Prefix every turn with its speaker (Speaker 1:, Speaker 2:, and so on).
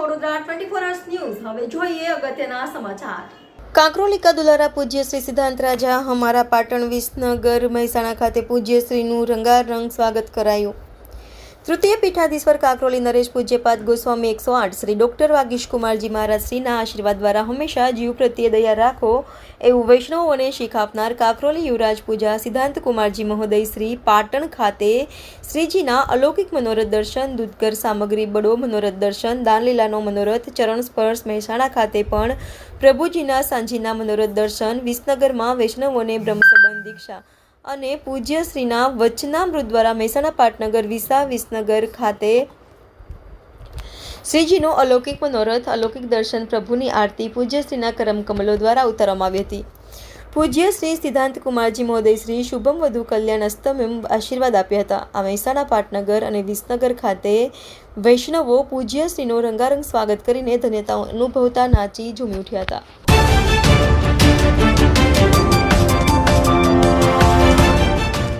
Speaker 1: છો વડોદરા ટ્વેન્ટી
Speaker 2: કાંકરોલી કદુલારા પૂજ્ય શ્રી સિદ્ધાંત રાજા અમારા પાટણ વિસનગર, મહેસાણા ખાતે પૂજ્ય શ્રીનું રંગારંગ સ્વાગત કરાયું. તૃતીય પીઠાધીશ્વર કાકરોલી નરેશ પૂજ્યપાદ ગોસ્વામી એકસો આઠ શ્રી ડૉક્ટર વાગીશ કુમારજી મહારાજ શ્રીના આશીર્વાદ દ્વારા હંમેશા જીવ પ્રત્યે દયા રાખો એવું વૈષ્ણવોને શીખ આપનાર કાકરોલી યુવરાજ પૂજા સિદ્ધાંત કુમારજી મહોદય શ્રી પાટણ ખાતે શ્રીજીના અલૌકિક મનોરથ દર્શન દૂધગર સામગ્રી, બડો મનોરથ દર્શન, દાનલીલાનો મનોરથ, ચરણ સ્પર્શ, મહેસાણા ખાતે પણ પ્રભુજીના સાંજીના મનોરથ દર્શન, વિસનગરમાં વૈષ્ણવોને બ્રહ્મસંબંધ દીક્ષા અને પૂજ્યશ્રીના વચનામૃત દ્વારા મહેસાણા પાટનગર વિસા, વિસનગર ખાતે શ્રીજીનો અલૌકિક મનોરથ, અલૌકિક દર્શન, પ્રભુની આરતી પૂજ્યશ્રીના કરમકમલો દ્વારા ઉતારવામાં આવી હતી. પૂજ્ય શ્રી સિદ્ધાંત કુમારજી મહોદય શ્રી શુભમ વધુ કલ્યાણ અસ્તમેમ આશીર્વાદ આપ્યા હતા. આ મહેસાણા પાટનગર અને વિસનગર ખાતે વૈષ્ણવો પૂજ્ય શ્રીનો રંગારંગ સ્વાગત કરીને ધન્યતા અનુભવતા નાચી ઝૂમી ઉઠ્યા હતા.